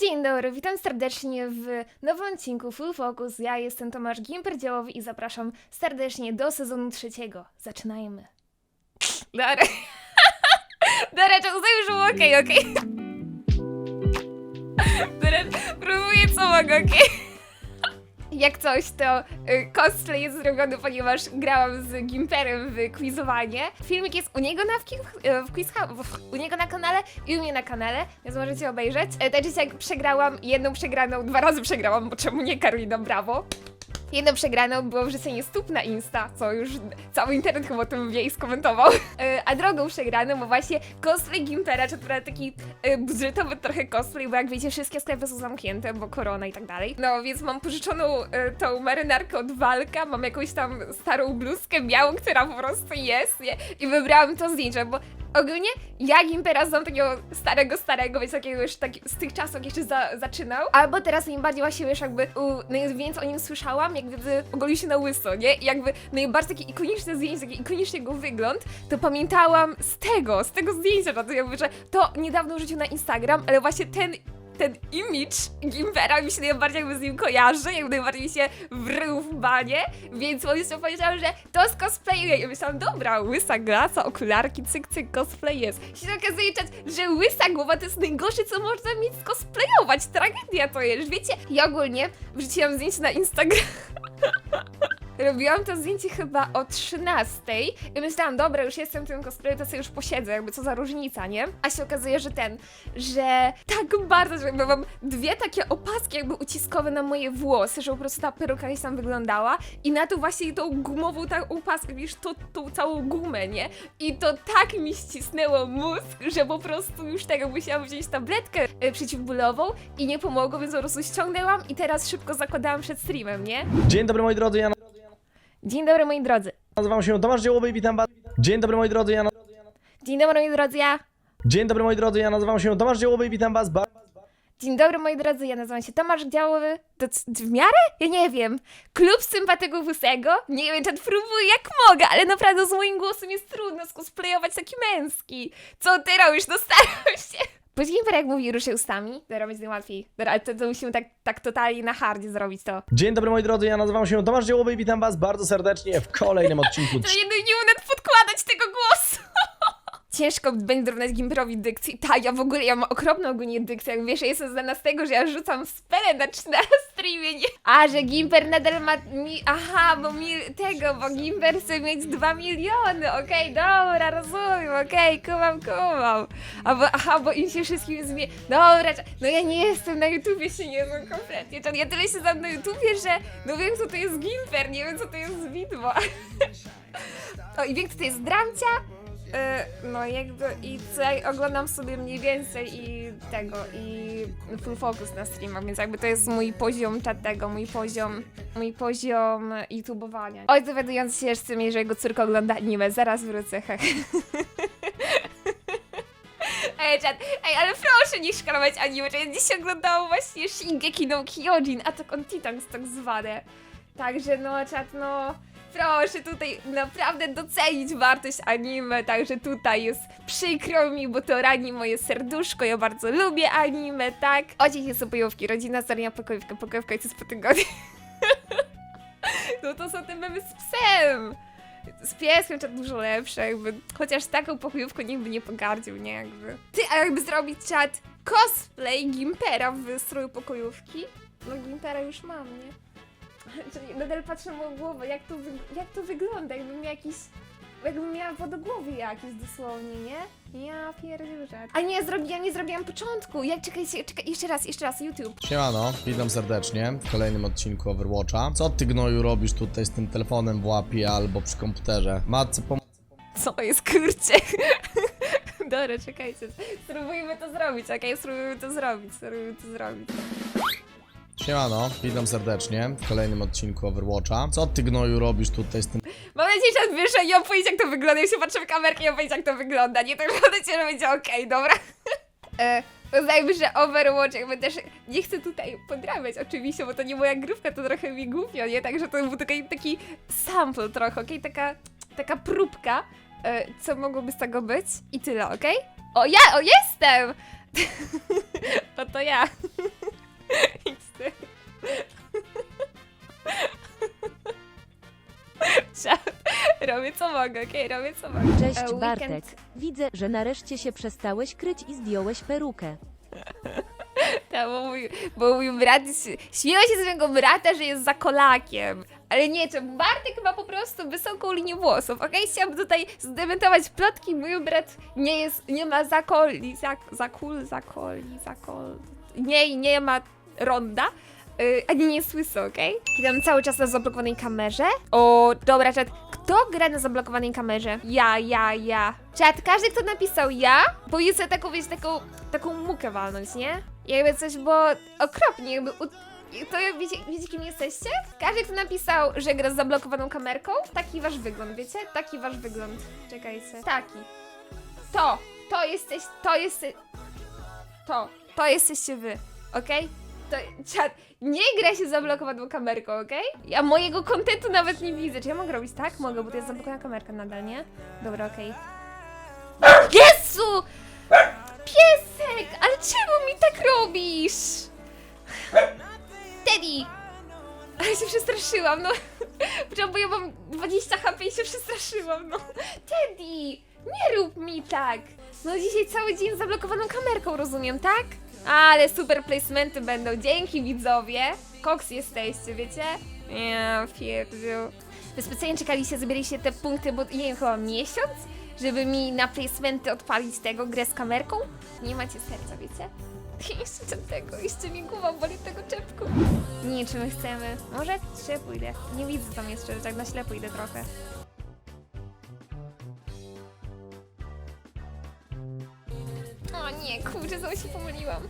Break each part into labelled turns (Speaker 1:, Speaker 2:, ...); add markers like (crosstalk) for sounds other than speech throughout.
Speaker 1: Dzień dobry, witam serdecznie w nowym odcinku Full Focus. Ja jestem Tomasz Gimper Działowy i zapraszam serdecznie do sezonu trzeciego. Zaczynajmy. Dobra. Dobra, to już było okej, (laughs) okej. Dobra, próbuję co mogę, okej. Jak coś, to y, cosplay jest zrobiony, ponieważ grałam z Gimperem w quizowanie. Filmik jest u niego na w, w quiz u niego na kanale i u mnie na kanale, więc możecie obejrzeć. E, Też jak przegrałam, jedną przegraną, dwa razy przegrałam, bo czemu nie Karolina, brawo. Jedną przegraną było wrzucenie stóp na Insta, co już cały internet chyba o tym wie i skomentował. E, (laughs) A drugą przegraną, bo właśnie cosplay Gimpera, czy to taki e, budżetowy trochę cosplay, bo jak wiecie, wszystkie sklepy są zamknięte, bo korona i tak dalej. No więc mam pożyczoną e, tą marynarkę od Walka, mam jakąś tam starą bluzkę białą, która po prostu jest, nie? I wybrałam to zdjęcie, bo ogólnie ja Gimpera znam takiego starego, starego, więc takiego już tak, z tych czasów, jak jeszcze za, zaczynał. Albo teraz najbardziej właśnie, wiesz, jakby u, najwięcej o nim słyszałam, jak gdyby ogolił się na łyso, nie? I jakby najbardziej takie ikoniczne zdjęcie, taki ikoniczny jego wygląd, to pamiętałam z tego, z tego zdjęcia, to jakby, że to niedawno wrzucił na Instagram, ale właśnie ten ten image Gimpera mi się najbardziej jakby z nim kojarzy, jakby najbardziej mi się wrył w banie, więc on jeszcze powiedział, że to z cosplayuje. I myślałam, dobra, łysa glasa, okularki, cyk, cyk, cosplay jest. I się okazuje, czat, że łysa głowa to jest najgorsze, co można mieć skosplayować. Tragedia to jest, wiecie? Ja ogólnie wrzuciłam zdjęcie na Instagram. (laughs) Robiłam to zdjęcie chyba o 13 i myślałam, dobra, już jestem w tym cosplayu, to sobie już posiedzę, jakby co za różnica, nie? A się okazuje, że ten, że tak bardzo, że jakby mam dwie takie opaski jakby uciskowe na moje włosy, że po prostu ta peruka gdzieś tam wyglądała i na to właśnie tą gumową taką opaskę, wiesz, to, tą całą gumę, nie? I to tak mi ścisnęło mózg, że po prostu już tego musiałam wziąć tabletkę e, przeciwbólową i nie pomogło, więc po prostu ściągnęłam i teraz szybko zakładałam przed streamem, nie?
Speaker 2: Dzień dobry moi drodzy, ja
Speaker 1: Dzień dobry moi drodzy.
Speaker 2: nazywam się Tomasz Dziełowy i witam was. Dzień dobry moi drodzy, ja na...
Speaker 1: Dzień dobry moi drodzy, ja.
Speaker 2: Dzień dobry moi drodzy, ja nazywam się Tomasz Dziełowy i witam was bardzo.
Speaker 1: Dzień dobry moi drodzy, ja nazywam się Tomasz Działowy. To w miarę? Ja nie wiem. Klub sympatyków łysego? Nie wiem, czy próbuję jak mogę, ale naprawdę z moim głosem jest trudno skosplayować taki męski. Co ty robisz? No staram się. Później jak mówi ruszy ustami, to będzie najłatwiej. Dobra, ale to, to musimy tak, tak totalnie na hardzie zrobić to.
Speaker 2: Dzień dobry moi drodzy, ja nazywam się Tomasz Dziełowy i witam was bardzo serdecznie w kolejnym (laughs) odcinku.
Speaker 1: To nie, nie umiem nawet podkładać tego. Ciężko będzie dorównać Gimperowi dykcji. Ta, ja w ogóle, ja mam okropną ogólnie dykcję. Jak wiesz, ja jestem znana z tego, że ja rzucam spele na, na streamie, nie? A, że Gimper nadal ma mi... Aha, bo mi tego, bo Gimper chce mieć 2 miliony. Okej, dobra, rozumiem, okej, kumam, kumam. A bo, aha, bo im się wszystkim zmie... Dobra, no ja nie jestem na YouTubie, się nie znam kompletnie. Ja tyle się znam na YouTubie, że no wiem, co to jest Gimper, nie wiem, co to jest widmo. (laughs) O, i wiem, kto to jest Dramcia. E, no jakby i ja oglądam sobie mniej więcej i tego, i full focus na streamach, więc jakby to jest mój poziom tego, mój poziom, mój poziom youtubowania. Oj, dowiadując się jeszcze mnie, że jego córka ogląda anime, zaraz wrócę, heh. (laughs) Ej, czat, ej, ale proszę nie szkalować anime, że dziś oglądałam właśnie Shingeki no Kyojin, Attack on Titans tak zwane. Także no, czat, no... Proszę tutaj naprawdę docenić wartość anime, także tutaj jest przykro mi, bo to rani moje serduszko, ja bardzo lubię anime, tak? O, dziś są pojówki, rodzina, seria, pokojówka, pokojówka i co po tygodniu. (laughs) no to są te memy z psem! Z pieskiem to dużo lepsze, jakby, chociaż taką pokojówką nikt by nie pogardził, nie, jakby. Ty, a jakby zrobić czat cosplay Gimpera w stroju pokojówki? No Gimpera już mam, nie? (laughs) Czyli nadal patrzę moją głowę, jak to, jak to wygląda, jakbym jakiś... Jakbym miała wodogłowie jakieś dosłownie, nie? Ja pierdzielę. A nie, zrobi, ja nie zrobiłam początku. Jak, czekajcie, czekaj, jeszcze raz, jeszcze raz, YouTube.
Speaker 2: Siemano, witam serdecznie w kolejnym odcinku Overwatcha. Co ty gnoju robisz tutaj z tym telefonem w łapie albo przy komputerze? Matce pom...
Speaker 1: Co jest, kurcie? (laughs) Dobra, czekajcie. Spróbujmy to zrobić, okej? Spróbujmy to zrobić, spróbujmy to zrobić.
Speaker 2: Siemano, witam serdecznie w kolejnym odcinku Overwatcha. Co ty gnoju robisz tutaj z tym
Speaker 1: Mam nadzieję, że nie mam pojęcia, jak to wygląda. Jak się patrzę w kamerkę, mam pojęcia, jak to wygląda. Nie, mam nadzieję, że będzie okej, dobra. (laughs) e, Uznajmy, że Overwatch jakby też nie chcę tutaj podrabiać oczywiście, bo to nie moja grupka, to trochę mi głupio, nie? Także to był taki, taki sample trochę, okej? Taka, taka próbka, e, co mogłoby z tego być i tyle, okej? O, ja, o, jestem! (laughs) To to ja. (laughs) (laughs) XD. (laughs) Robię co mogę, okej? Robię co mogę.
Speaker 3: Cześć
Speaker 1: E, weekend-
Speaker 3: Bartek. Widzę, że nareszcie się przestałeś kryć i zdjąłeś perukę. (laughs)
Speaker 1: Tak, bo mój, bo mój brat, śmiewa się z mojego brata, że jest za kolakiem. Ale nie, czy Bartek ma po prostu wysoką linię włosów, okej? Chciałabym tutaj zdementować plotki, mój brat nie jest, nie ma zakoli, zak, zakul, zakoli, zakol... Nie, nie ma ronda. Yy, ani nie jest łysy, okej? Gram cały czas na zablokowanej kamerze. O, dobra, czat. Kto gra na zablokowanej kamerze? Ja, ja, ja. Czat, każdy, kto napisał ja, powinien sobie taką, wiesz, taką, taką mukę walnąć, nie? Jakby coś, bo okropnie, jakby... U... To wiecie, wiecie, kim jesteście? Każdy, kto napisał, że gra z zablokowaną kamerką, taki wasz wygląd, wiecie? Taki wasz wygląd. Czekajcie. Taki. To, to jesteś, to jesteś... To, to jesteście wy, okej? To, czat, nie gra się zablokowaną kamerką, okej? Ja mojego kontentu nawet nie widzę. Czy ja mogę robić tak? Mogę, bo to jest zablokowana kamerka nadal, nie? Dobra, okej. Jezu! Piesek! Ale czemu mi tak robisz? Teddy! Ale się przestraszyłam, no. Bo ja mam 20 HP i się przestraszyłam, no. Teddy! Nie rób mi tak! No dzisiaj cały dzień zablokowaną kamerką, rozumiem, tak? Ale super placementy będą, dzięki widzowie! Koks jesteście, wiecie? Ja pierdziu. Wy specjalnie czekaliście, zabieraliście te punkty, bo nie wiem, chyba miesiąc? Żeby mi na placementy odpalić tego grę z kamerką? Nie macie serca, wiecie? (laughs) Jeszcze tego, jeszcze mi głowa boli tego czepku. Nie czy my chcemy. Może trzy pójdę. Nie widzę tam jeszcze, tak na ślepo idę trochę. Nie, kurczę, znowu się pomyliłam.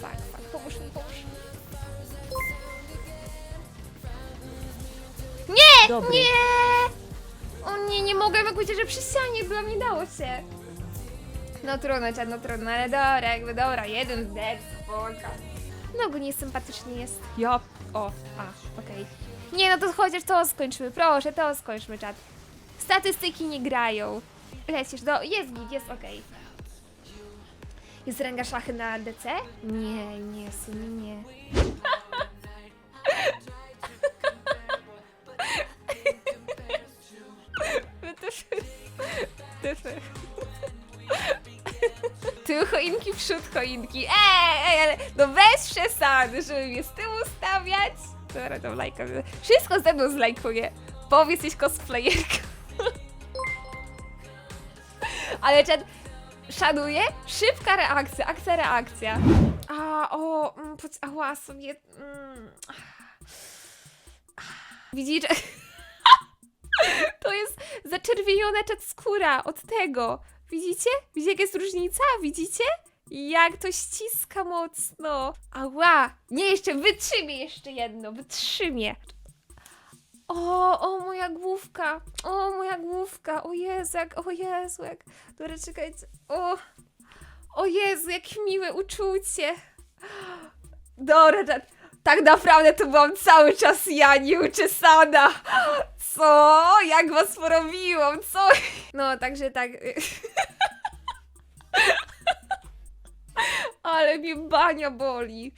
Speaker 1: Fuck, fuck, pomóż mi, pomóż. Nie!
Speaker 3: Dobry.
Speaker 1: Nie! O nie, nie mogę, jak powiedzieć, że przy ścianie byłam, nie dało się. No trudno, czad, no trudno, ale dobra, jakby dobra, jeden dead, spoko. No go niesympatycznie jest. Ja. O, a, okej. Nie, no to chociaż to skończmy, proszę, to skończmy, czat. Statystyki nie grają. Lecisz do... Jest git, jest okej. Jest ręga szachy na DC? Nie, nie, w sumie nie. Choinki, przód choinki. Ej, ej, ale no bez przesady, żeby mnie z tyłu stawiać. Dobra, to lajka. Wszystko ze mną zlajkuje. Powiedz, jesteś cosplayerką. (laughs) ale czad, szanuję. Szybka reakcja, akcja, reakcja. A, o, mm, ała, sobie... Mm. Widzisz? (laughs) To jest zaczerwieniona czat skóra od tego. Widzicie? Widzicie, jaka jest różnica? Widzicie? Jak to ściska mocno. Ała! Nie, jeszcze wytrzymię jeszcze jedno, wytrzymię. O, o moja główka. O, moja główka. O Jezu, jak, o Jezu, jak. Dobra, czekajcie. O, o Jezu, jakie miłe uczucie. Dobra. Tak naprawdę to byłam cały czas ja, nieuczesana. Co? Jak was porobiłam? Co? No, także tak. Ale mi bania boli.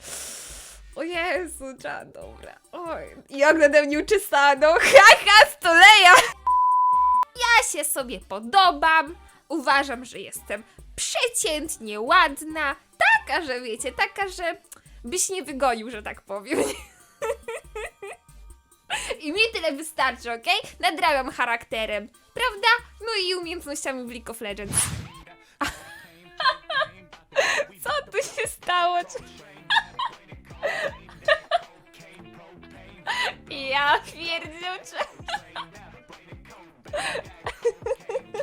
Speaker 1: O Jezu, cza, dobra. Oj, jak nade mnie uczesano. Haha, stoleja! Ja się sobie podobam. Uważam, że jestem przeciętnie ładna. Taka, że wiecie, taka, że byś nie wygonił, że tak powiem. I mi tyle wystarczy, okej? Nadrabiam charakterem, prawda? No i umiejętnościami w League of Legends. (laughs) Co tu się stało? (laughs) Ja pierdzielczę.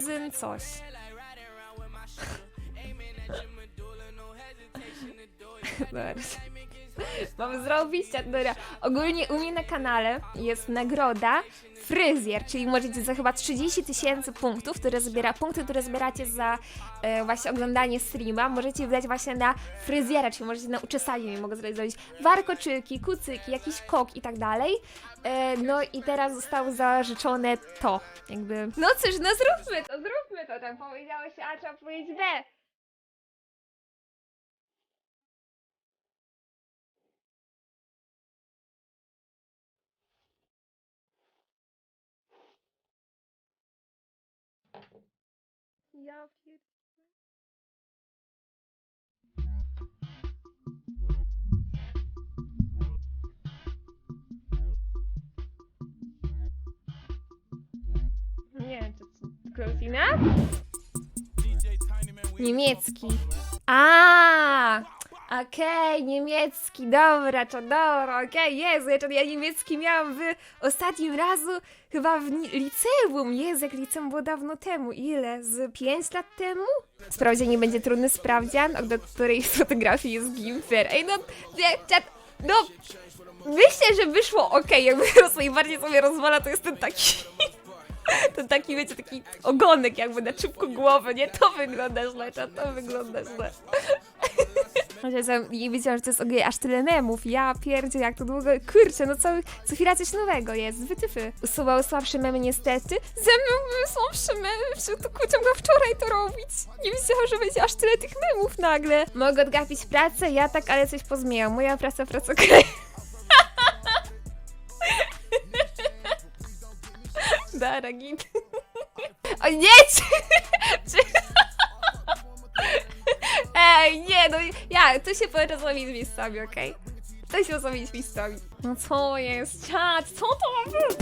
Speaker 1: (laughs) Zyn coś. Dobra. mam zrobić? A, Dobra. Ogólnie u mnie na kanale jest nagroda fryzjer, czyli możecie za chyba 30 tysięcy punktów, które zbiera, punkty, które zbieracie za e, właśnie oglądanie streama, możecie wydać właśnie na fryzjera, czyli możecie na uczesanie mogę zrobić warkoczyki, kucyki, jakiś kok i tak dalej. E, no i teraz zostało zażyczone to, jakby... No cóż, no zróbmy to, zróbmy to, tam powiedziałeś A, trzeba powiedzieć B. Ja pier... Nie, to co? Niemiecki. A, Okej, niemiecki, dobra, dobra, okej, Jezu, ja, ja niemiecki miałam w ostatnim razu chyba w liceum. Jezu, jak liceum było dawno temu. Ile? Z 5 lat temu? Sprawdzian nie będzie trudny sprawdzian, do której (laughs) fotografii jest Gimper. Ej, no, czat, no, myślę, że wyszło okej, jakby (laughs) najbardziej sobie rozwala, to jest ten taki... (laughs) Ten taki, wiecie, taki ogonek jakby na czubku głowy, nie? To wygląda źle, to wygląda źle. Nie wiedziałam, że to jest ogólnie aż tyle memów. Ja pierdzie, jak to długo. Kurczę, no co, co chwila coś nowego jest. Wytyfy. Usuwał słabsze memy niestety. Ze mną były słabsze memy. Przecież to kurczę wczoraj to robić. Nie wiedziałam, że będzie aż tyle tych memów nagle. Mogę odgapić pracę? Ja tak, ale coś pozmieniam. Moja praca, praca kraj. (laughs) Dara, git. (laughs) O nie! (laughs) Czy... Ej, nie, no ja, to się powinno zrobić z miejscami, okej? To się zrobić z miejscami. No co jest? Czad, co to ma być?